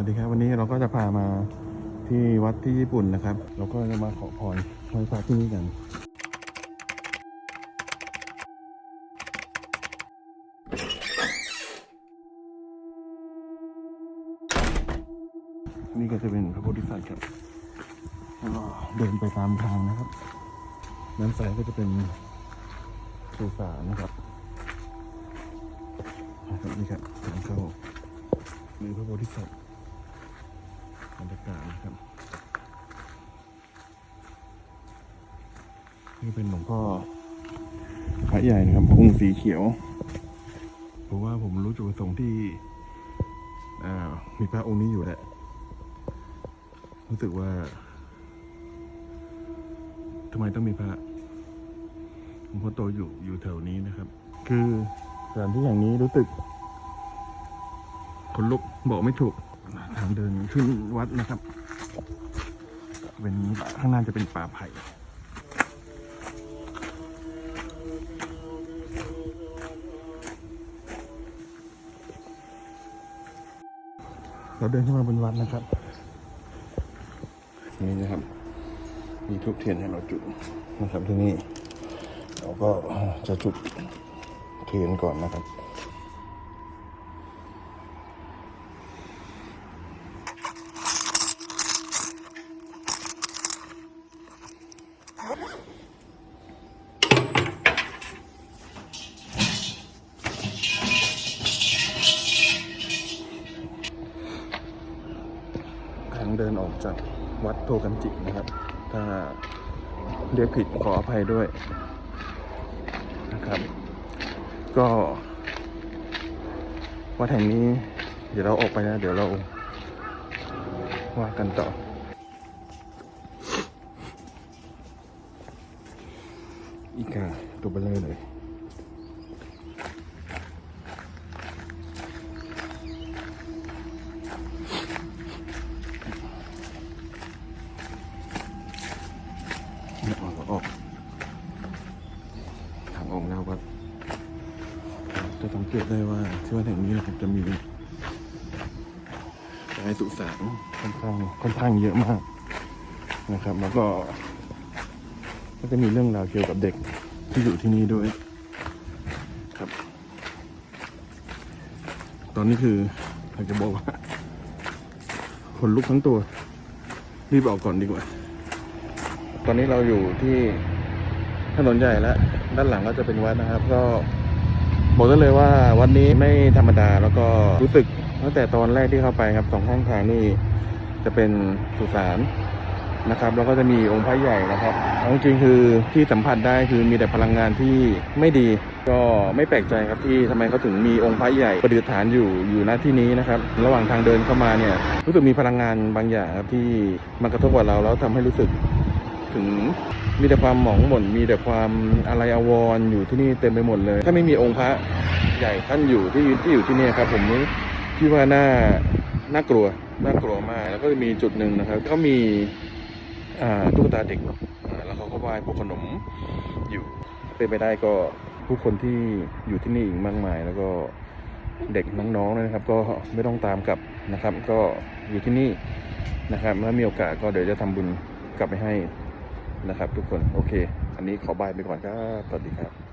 วัสดีครับวันนี้เราก็จะพามาที่วัดที่ญี่ปุ่นนะครับ เราก็จะมาขอพรไหว้พระที่นี่กัน นี่ก็จะเป็นพระโพธิสัตว์ครับเดินไปตามทางนะครับด้านซ้ายก็จะเป็นสุสานนะครับนะครับนี่ครับทางเข้ามีพระโพธิสัตว์ บรรยากาศนะครับ นี่เป็นหลวงพ่อพระใหญ่นะครับองค์สีเขียว เพราะว่าผมรู้จุดประสงค์ที่อ่ามีพระองค์นี้อยู่แหละ รู้สึกว่าทำไมต้องมีพระหลวงพ่อโตอยู่อยู่แถวนี้นะครับ คือสถานที่อย่างนี้รู้สึกขนลุกบอกไม่ถูก ทางเดินขึ้นวัดนะครับเป็นข้างหน้าจะเป็นป่าไผ่เราเดินขึ้นมาบนวัดนะครับ นี่นะครับ มีทุกเทียนให้เราจุดนะครับที่นี่ เราก็จะจุดเทียนก่อนนะครับ ทางเดินออกจากวัดโทกันจินะครับ ถ้าเรียกผิดขออภัยด้วยนะครับ ก็ วัดแห่งนี้ เดี๋ยวเราออกไปนะ เดี๋ยวเราว่ากันต่อ อีกาตัวเบลเลอร์เลยเนี่ยออกก็ออกทางออกแล้วก็จะสังเกตได้ว่าที่วัดแห่งนี้นะครับจะมีลายสุสานค่อนข้างค่อนข้างเยอะมากนะครับ แล้วก็ ก็จะมีเรื่องราวเกี่ยวกับเด็กที่อยู่ที่นี่ด้วยครับ ตอนนี้คืออยากจะบอกว่าขนลุกทั้งตัว รีบออกก่อนดีกว่า ตอนนี้เราอยู่ที่ถนนใหญ่แล้ว ด้านหลังก็จะเป็นวัดนะครับ ก็บอกได้เลยว่าวัดนี้ไม่ธรรมดาแล้วก็รู้สึกตั้งแต่ตอนแรกที่เข้าไปครับสองข้างทางนี่จะเป็นสุสาน นะครับแล้วก็จะมีองค์พระใหญ่นะครับจริงๆคือที่สัมผัสได้คือมีแต่พลังงานที่ไม่ดี ก็ไม่แปลกใจครับที่ทำไมเขาถึงมีองค์พระใหญ่ประดิษฐานอยู่อยู่ณที่นี้นะครับ ระหว่างทางเดินเข้ามาเนี่ยรู้สึกมีพลังงานบางอย่างครับที่มากระทบกับเราแล้วทำให้รู้สึกถึงมีแต่ความหมองหม่นมีแต่ความอะไรอาวรอยู่ที่นี่เต็มไปหมดเลย ถ้าไม่มีองค์พระใหญ่ท่านอยู่ที่ที่อยู่ที่นี่ครับ ผมคิดว่าน่าน่ากลัวน่ากลัวมาก แล้วก็จะมีจุดหนึ่งนะครับก็มี ตุ๊กตาเด็กแล้วเขาก็ไหว้พวกขนมอยู่เป็นไปได้ก็ผู้คนที่อยู่ที่นี่อีกมากมาย แล้วก็เด็กน้องๆนะครับ ก็ไม่ต้องตามกลับนะครับ ก็อยู่ที่นี่นะครับถ้ามีโอกาสก็เดี๋ยวจะทำบุญกลับไปให้นะครับ ทุกคนโอเค อันนี้ขอบายไปก่อนครับสวัสดีครับ